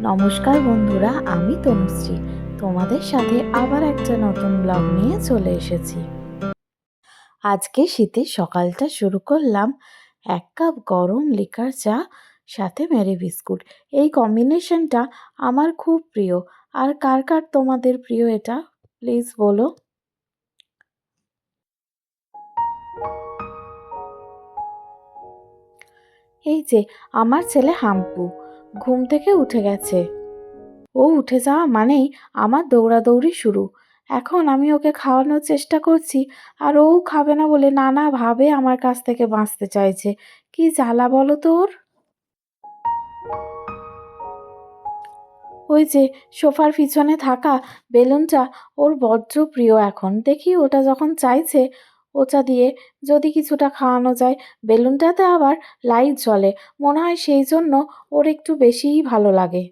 নমস্কার বন্ধুরা, আমি তনুশ্রী। তোমাদের সাথে আবার একটা নতুন ব্লগ নিয়ে চলে এসেছি। আজকে শীতের সকালটা শুরু করলাম এক কাপ গরম লিকার চা, সাথে মেরি বিস্কুট। এই কম্বিনেশনটা আমার খুব প্রিয়। আর কার কার তোমাদের প্রিয় এটা? প্লিজ বলো। এই যে, আমার ছেলে হাম্পু। ঘুম থেকে উঠে গেছে। ও উঠে যাওয়া মানেই আমার দৌড়াদৌড়ি শুরু। এখন আমি ওকে খাওয়ানোর চেষ্টা করছি আর ও খাবে না বলে নানাভাবে আমার কাছ থেকে বাঁচতে চাইছে। কি জ্বালা বলো তো ওর? ওই যে সোফার পিছনে থাকা বেলুনটা ওর বজ্র প্রিয় এখন। দেখি ওটা যখন চাইছে ওটা দিয়ে যদি কিছুটা খাওয়ানো যায়, বেলুনটাতে আবার লাইট জ্বলে। মনে হয় সেই জন্য ওর একটু বেশিই ভালো লাগে।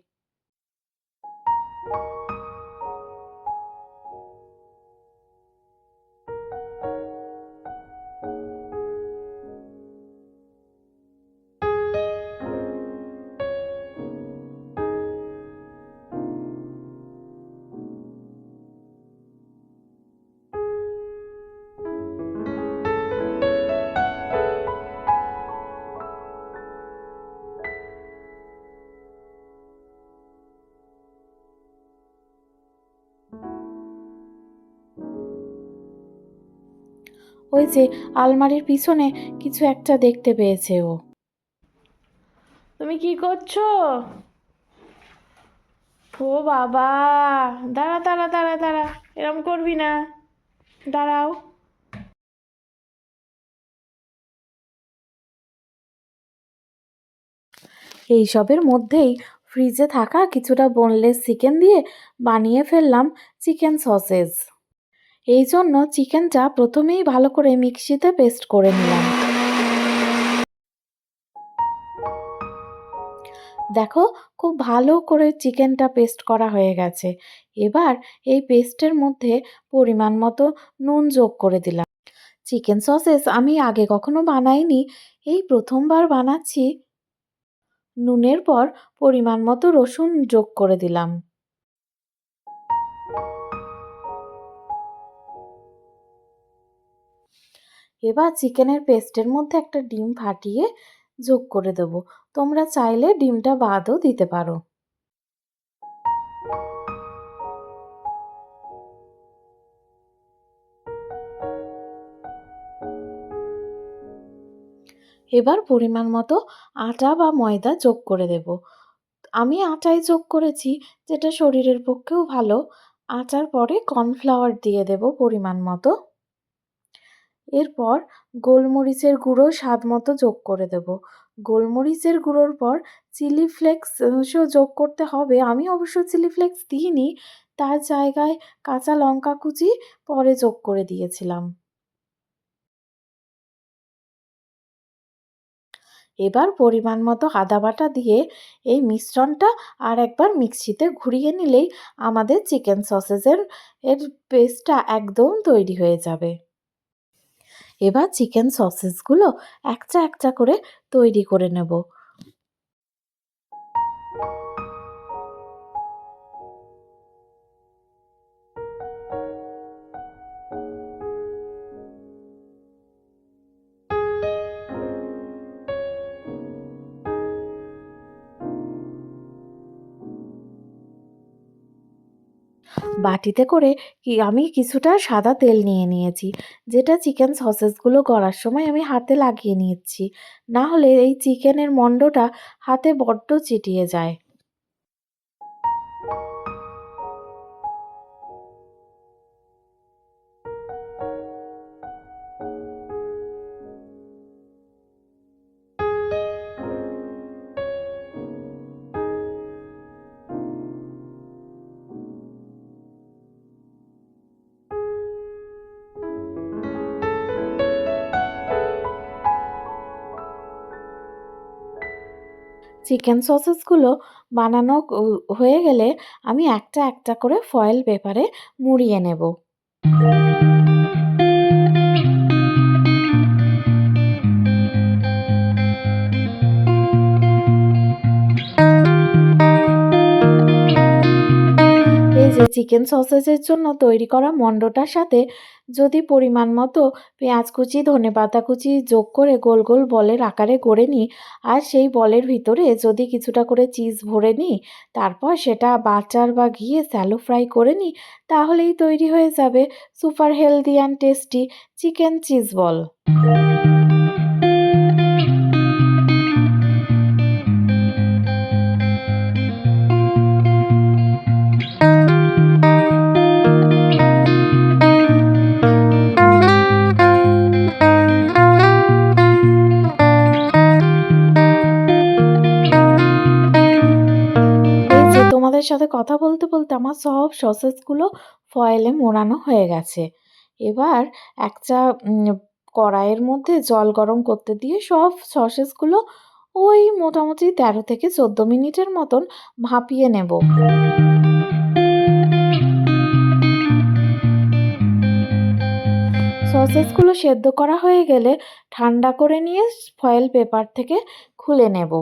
ওই যে আলমারির পিছনে কিছু একটা দেখতে পেয়েছে ও। তুমি কি করছ? ও বাবা দাঁড়া দাঁড়া দাঁড়া দাঁড়া এরম করবি না। দাঁড়াও। এইসবের মধ্যেই ফ্রিজে থাকা কিছুটা বোনলেস চিকেন দিয়ে বানিয়ে ফেললাম চিকেন সসেজ এই জন্য চিকেনটা প্রথমেই ভালো করে মিক্সিতে পেস্ট করে নিলাম। দেখো, খুব ভালো করে চিকেনটা পেস্ট করা হয়ে গেছে। এবার এই পেস্টের মধ্যে পরিমাণ মতো নুন যোগ করে দিলাম। চিকেন সসেস আমি আগে কখনো বানাইনি, এই প্রথমবার বানাচ্ছি। নুনের পর পরিমাণ মতো রসুন যোগ করে দিলাম। এবার চিকেনের পেস্টের মধ্যে একটা ডিম ফাটিয়ে যোগ করে দেবো। তোমরা চাইলে ডিমটা বাদও দিতে পারো। এবার পরিমাণ মতো আটা বা ময়দা যোগ করে দেব। আমি আটাই যোগ করেছি, যেটা শরীরের পক্ষেও ভালো। আটার পরে কর্নফ্লাওয়ার দিয়ে দেব পরিমাণ মতো। এরপর গোলমরিচের গুঁড়ো স্বাদ মতো যোগ করে দেব। গোলমরিচের গুঁড়োর পর চিলি ফ্লেক্সও যোগ করতে হবে। আমি অবশ্য চিলি ফ্লেক্স দিইনি, তার জায়গায় কাঁচা লঙ্কা কুচি পরে যোগ করে দিয়েছিলাম। এবার পরিমাণ মতো আদা বাটা দিয়ে এই মিশ্রণটা আর একবার মিক্সিতে ঘুরিয়ে নিলেই আমাদের চিকেন সসেজের, এর পেস্টটা একদম তৈরি হয়ে যাবে। এবার চিকেন সসেসগুলো একটা একটা করে তৈরি করে নেব। বাটিতে করে কি আমি কিছুটা সাদা তেল নিয়ে নিয়েছি, যেটা চিকেন সসেসগুলো করার সময় আমি হাতে লাগিয়ে নিয়েছি না হলে এই চিকেনের মণ্ডটা হাতে বড্ড চিটিয়ে যায়। চিকেন সসেসগুলো বানানো হয়ে গেলে আমি একটা একটা করে ফয়েল পেপারে মুড়িয়ে নেব। চিকেন সসেজের জন্য তৈরি করা মণ্ডটার সাথে যদি পরিমাণ মতো পেঁয়াজ কুচি ধনেপাতা কুচি যোগ করে গোল গোল বলের আকারে গড়ে নিই আর সেই বলের ভিতরে যদি কিছুটা করে চিজ ভরে নিই, তারপর সেটা বাটার বা ঘিয়ে স্যালো ফ্রাই করে নিই, তাহলেই তৈরি হয়ে যাবে super healthy and tasty chicken cheese ball. তোমাদের সাথে কথা বলতে বলতে আমার সব সসেসগুলো ফয়েলে মোড়ানো হয়ে গেছে। এবার একটা কড়াইয়ের মধ্যে জল গরম করতে দিয়ে সব সসেসগুলো ওই মোটামুটি তেরো থেকে চোদ্দ মিনিটের মতন ভাপিয়ে নেব। সসেসগুলো সেদ্ধ করা হয়ে গেলে ঠান্ডা করে নিয়ে ফয়েল পেপার থেকে খুলে নেব।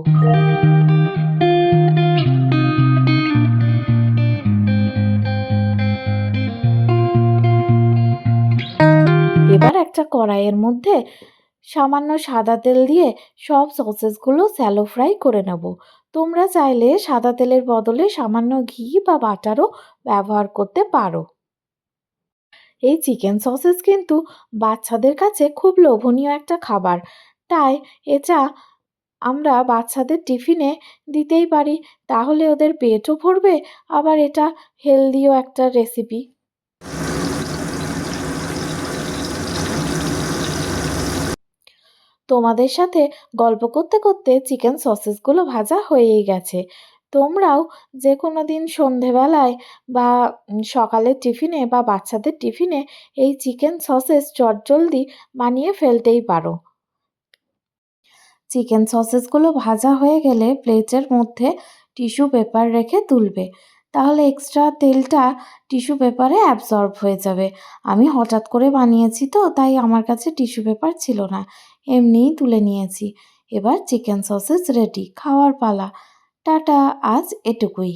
এবার একটা কড়াইয়ের মধ্যে সামান্য সাদা তেল দিয়ে সব সসেসগুলো স্যালো ফ্রাই করে নেব। তোমরা চাইলে সাদা তেলের বদলে সামান্য ঘি বা বাটারও ব্যবহার করতে পারো। এই চিকেন সসেস কিন্তু বাচ্চাদের কাছে খুব লোভনীয় একটা খাবার। তাই এটা আমরা বাচ্চাদের টিফিনে দিতেই পারি, তাহলে ওদের পেটও ভরবে, আবার এটা হেলদিও একটা রেসিপি তোমাদের সাথে গল্প করতে করতে চিকেন সসেসগুলো ভাজা হয়েই গেছে। তোমরাও যে কোনো দিন সন্ধেবেলায় বা সকালের টিফিনে বা বাচ্চাদের টিফিনে এই চিকেন সসেস চটজলদি বানিয়ে ফেলতেই পারো। চিকেন সসেসগুলো ভাজা হয়ে গেলে প্লেটের মধ্যে টিস্যু পেপার রেখে তুলবে। তাহলে এক্সট্রা তেলটা টিস্যু পেপারে অ্যাবজর্ব হয়ে যাবে। আমি হঠাৎ করে বানিয়েছি তো, তাই আমার কাছে টিস্যু পেপার ছিল না। এমনিই তুলে নিয়েছি। এবার চিকেন সসেস রেডি খাওয়ার পালা। টাটা আজ এটুকুই।